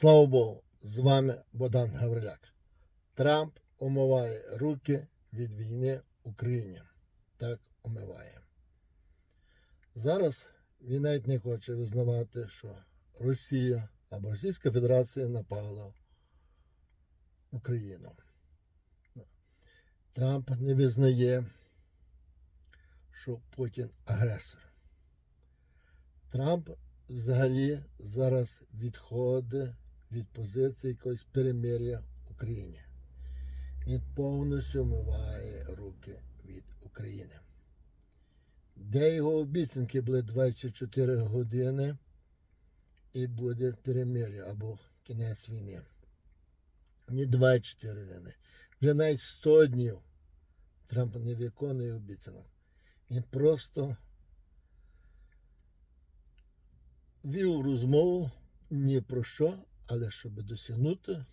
Слава Богу, з вами Богдан Гавриляк. Трамп умиває руки від війни в Україні. Так умиває. Зараз він навіть не хоче визнавати, що Росія або Російська Федерація напала Україну. Трамп не визнає, що Путін агресор. Трамп взагалі зараз відходить від позиції якогось перемир'я в Україні. Він повністю вмиває руки від України. Де його обіцянки були 24 години і буде перемир'я або кінець війни. Не 24 години. Вже навіть 100 днів Трамп не виконує обіцянок. Він просто вів розмову ні про що, але щоб досягнути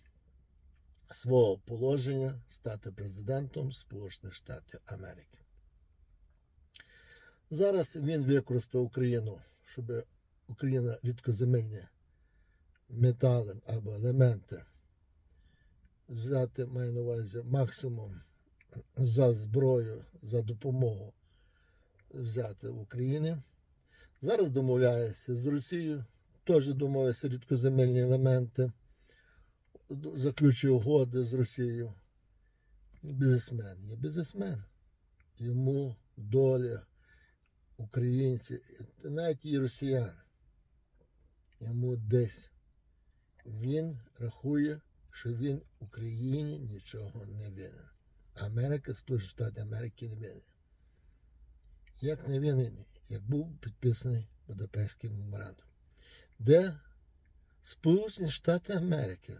свого положення стати президентом Сполучених Штатів Америки. Зараз він використав Україну, щоб Україна рідкоземельні метали або елементи взяти, маю на увазі, максимум за зброю, за допомогу взяти в Україні. Зараз домовляється з Росією, теж домовляється рідкоземельні елементи, заключує угоди з Росією. Бізнесмен є бізнесмен. Йому доля українців, навіть і росіян. Йому десь. Він рахує, що він Україні нічого не винен. Америка, Сполучені Штати Америки не винен. Як не винен, як був підписаний Будапештський меморандум, де Сполучені Штати Америки,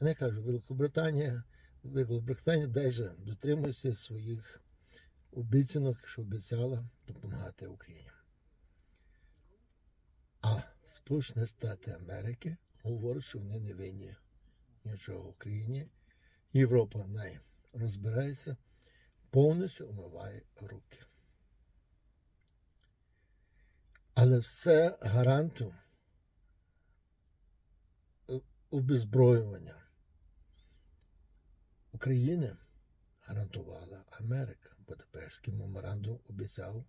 не кажу, Великобританія, Великобританія даже дотримується своїх обіцянок, що обіцяла допомагати Україні. А Сполучені Штати Америки говорять, що вони не винні нічого в Україні. Європа най розбирається, повністю умиває руки. Але все гарантом обезброювання України гарантувала Америка. Будапештський меморандум обіцяв,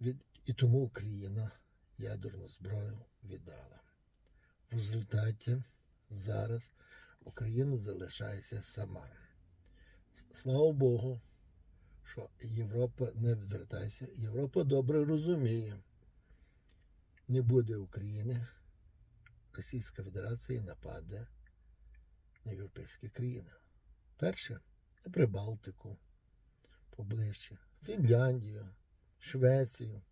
від... і тому Україна ядерну зброю віддала. В результаті зараз Україна залишається сама. Слава Богу, що Європа не відвертається. Європа добре розуміє, не буде України, Російська Федерація нападе на європейські країни. Перше на Прибалтику поближче, Фінляндію, Швецію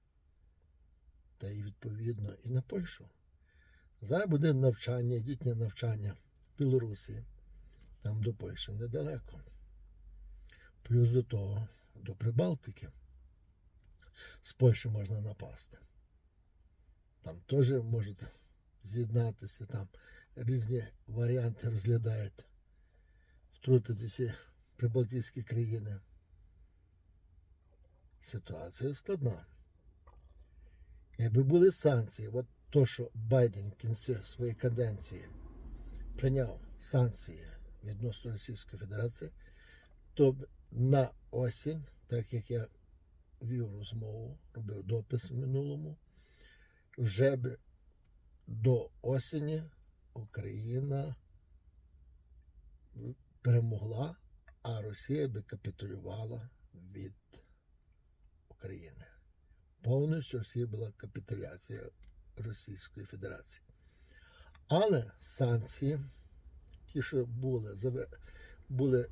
та і відповідно і на Польщу. Зараз буде навчання, дітнє навчання в Білорусі, там до Польщі недалеко. Плюс до того, до Прибалтики. З Польщі можна напасти. Там теж можуть з'єднатися, там різні варіанти розглядають, втрутитися прибалтійські країни. Ситуація складна. Якби були санкції, от то, що Байден в кінці своєї каденції прийняв санкції відносно Російської Федерації, то на осінь, так як я вів розмову, робив допис в минулому, вже б до осені Україна перемогла, а Росія би капітулювала від України. Повністю Росія була капітуляція Російської Федерації. Але санкції, ті, що були, були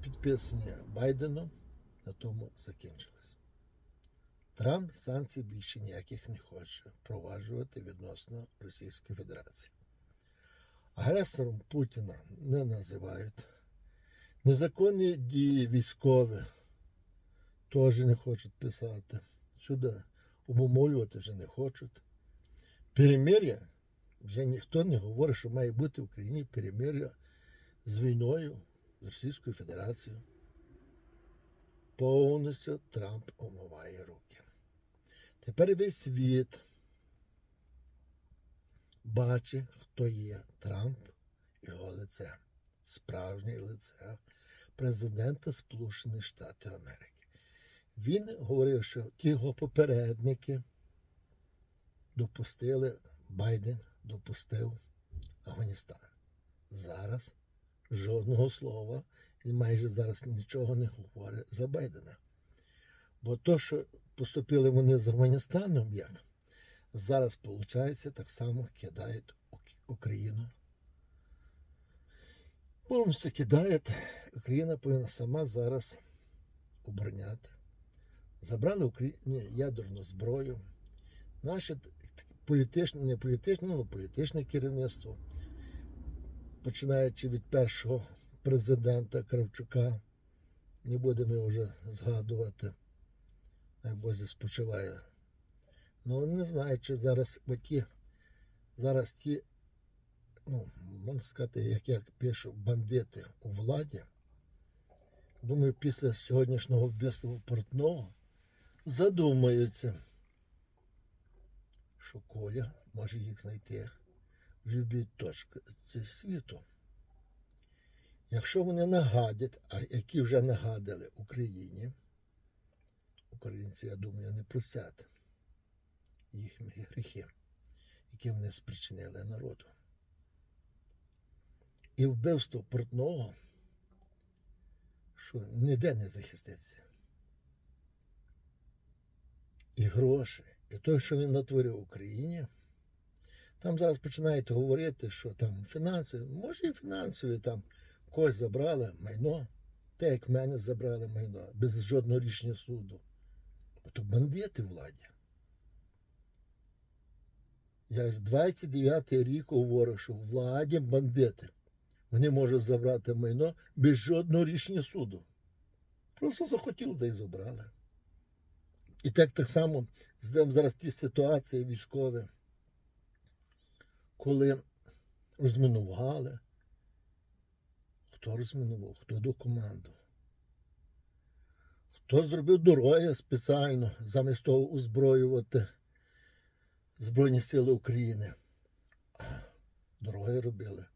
підписані Байденом, на тому закінчились. Трамп санкцій більше ніяких не хоче впроваджувати відносно Російської Федерації. Агресором Путіна не називають. Незаконні дії військові теж не хочуть писати. Сюди обумовлювати вже не хочуть. Перемир'я вже ніхто не говорить, що має бути в Україні перемир'я з війною з Російською Федерацією. Повністю Трамп омиває руки. Тепер весь світ бачить, то є Трамп, його лице, справжнє лице президента Сполучених Штатів Америки. Він говорив, що ті його попередники допустили, Байден допустив Афганістан. Зараз жодного слова і майже зараз нічого не говорить за Байдена. Бо то, що поступили вони з Афганістаном, як зараз, виходить, так само кидають Україну. Повністю кидають. Україна повинна сама зараз обороняти. Забрали Україні ядерну зброю. Наше політичне, не політичне, ну політичне керівництво, починаючи від першого президента Кравчука, не будемо вже згадувати, як Бозі спочиває. Ну, не знаю, чи зараз ті, зараз ті, ну, можна сказати, як я пишу, бандити у владі. Думаю, після сьогоднішнього вбивства портного задумаються, що Коля може їх знайти в будь-якій точці світу. Якщо вони нагадять, а які вже нагадали Україні, українці, я думаю, не просять їхні гріхи, які вони спричинили народу. І вбивство портного, що ніде не захиститься. І гроші, і те, що він натворив в Україні, там зараз починають говорити, що там фінансові, може і фінансові там когось забрали майно, те, як мене забрали майно, без жодного рішення суду. То бандити владі. Я ж 29-й рік говорю, що владі бандити. Вони можуть забрати майно без жодного рішення суду. Просто захотіли, да й забрали. І так так само зараз ті ситуації військові, коли розмінували. Хто розмінував, хто до команду. Хто зробив дороги спеціально замість того озброювати Збройні Сили України. Дороги робили.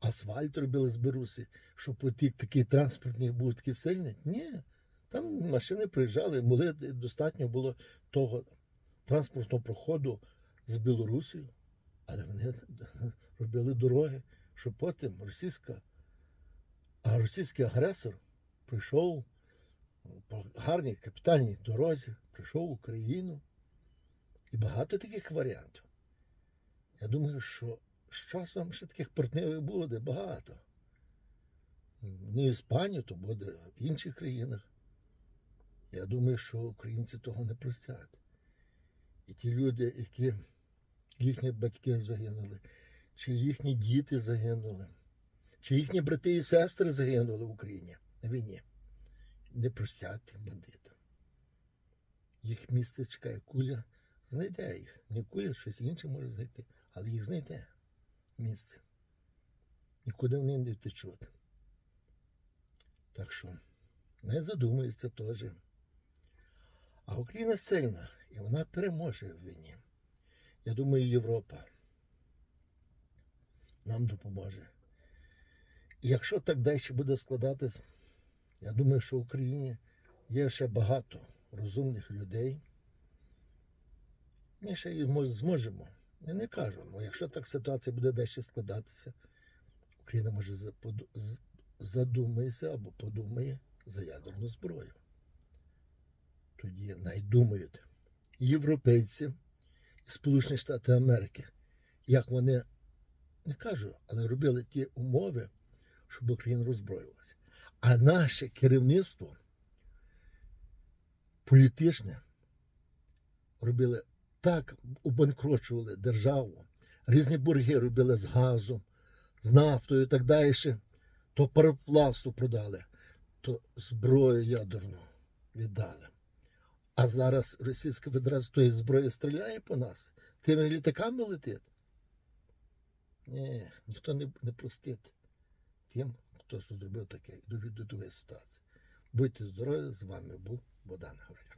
Асфальт робили з Берусі, щоб потік такий транспортний був такий сильний. Ні. Там машини приїжджали, були, достатньо було того транспортного проходу з Білорусією, але вони робили дороги, щоб потім російська, а російський агресор прийшов по гарній капітальній дорозі, прийшов в Україну. І багато таких варіантів. Я думаю, що з часом ще таких партнерів буде багато. Не в Іспанії, то буде в інших країнах. Я думаю, що українці того не простять. І ті люди, які їхні батьки загинули, чи їхні діти загинули, чи їхні брати і сестри загинули в Україні на війні, не простять бандитам. Їх місце чекає куля знайде їх. Не куля, щось інше може знайти, але їх знайде місце. Нікуди вони не втечуть. Так що не задумується теж. А Україна сильна, і вона переможе в війні. Я думаю, Європа нам допоможе. І якщо так далі буде складатись, я думаю, що в Україні є ще багато розумних людей. Ми ще може, зможемо. Я не кажу, але якщо так ситуація буде далі складатися, Україна може за- задумається або подумає за ядерну зброю. Тоді найдумають європейці і Сполучені Штати Америки, як вони не кажу, але робили ті умови, щоб Україна роззброювалася. А наше керівництво політичне робили так, убанкрочували державу, різні борги робили з газом, з нафтою і так далі, то пароплавство продали, то зброю ядерну віддали. А зараз Російська Федерація тої зброї стріляє по нас, тими літаками летить. Ні, ніхто не, не простить тим, хто що зробив таке довів до такої ситуації. Будьте здорові, з вами був Богдан Гаврилюк.